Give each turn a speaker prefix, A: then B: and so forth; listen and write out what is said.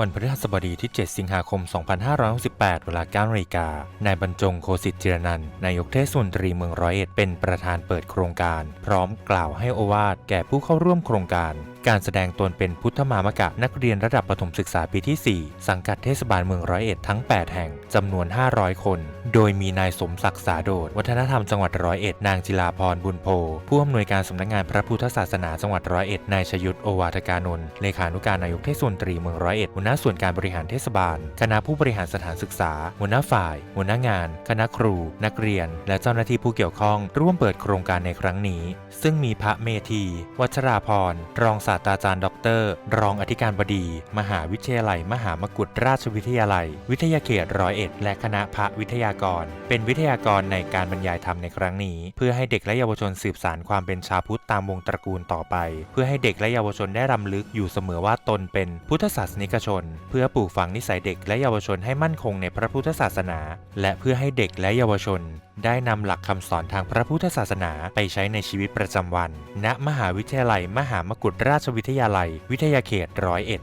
A: วันพฤหัสบดีที่ 7 สิงหาคม 2568 เวลา9นาฬิกา นายบรรจงโคสิตจิรนันนายกเทศมนตรีเมืองร้อยเอ็ดเป็นประธานเปิดโครงการ พร้อมกล่าวให้โอวาทแก่ผู้เข้าร่วมโครงการ การแสดงตนเป็นพุทธมามกะนักเรียนระดับประถมศึกษาปีที่ 4 สังกัดเทศบาลเมืองร้อยเอ็ดทั้ง 8 แห่งจำนวน 500 คน โดยมีนายสมศักดิ์สาโดด วัฒนธรรมจังหวัดร้อยเอ็ดนางจิลาพรบุญโพผู้อำนวยการสำนักงานพระพุทธศาสนาจังหวัดร้อยเอ็ดนายชยุทธโอวาทกานนท์เลขานุการนายกเทศมนตรีเมืองร้อยเอ็ดหัวหน้าส่วนการบริหารเทศบาล คณะผู้บริหารสถานศึกษา หัวหน้าฝ่าย หัวหน้างาน คณะครู นักเรียน และเจ้าหน้าที่ผู้เกี่ยวข้อง ร่วมเปิดโครงการในครั้งนี้ ซึ่งมีพระเมธี วัชราพรรองศาาสตราจารย์ด็อกเตอร์รองอธิการบดี มหาวิทยาลัย มหามกุฏราชวิทยาลัย วิทยาเขตร้อยเอ็ดและคณะพระวิทยากร เป็นวิทยากรในการบรรยายธรรมในครั้งนี้ เพื่อให้เด็กและเยาวชนสืบสานความเป็นชาวพุทธตามวงตระกูลต่อไป เพื่อให้เด็กและเยาวชนได้รำลึกอยู่เสมอว่าตนเป็นพุทธศาสนิกชน เพื่อปลูกฝังนิสัยเด็กและเยาวชนให้มั่นคงในพระพุทธศาสนา และเพื่อให้เด็กและเยาวชนได้นำหลักคำสอนทางพระพุทธศาสนาไปใช้ในชีวิตประจำวัน ณ มหาวิทยาลัย มหามกุฏราชวิทยาลัย วิทยาเขตร้อยเอ็ด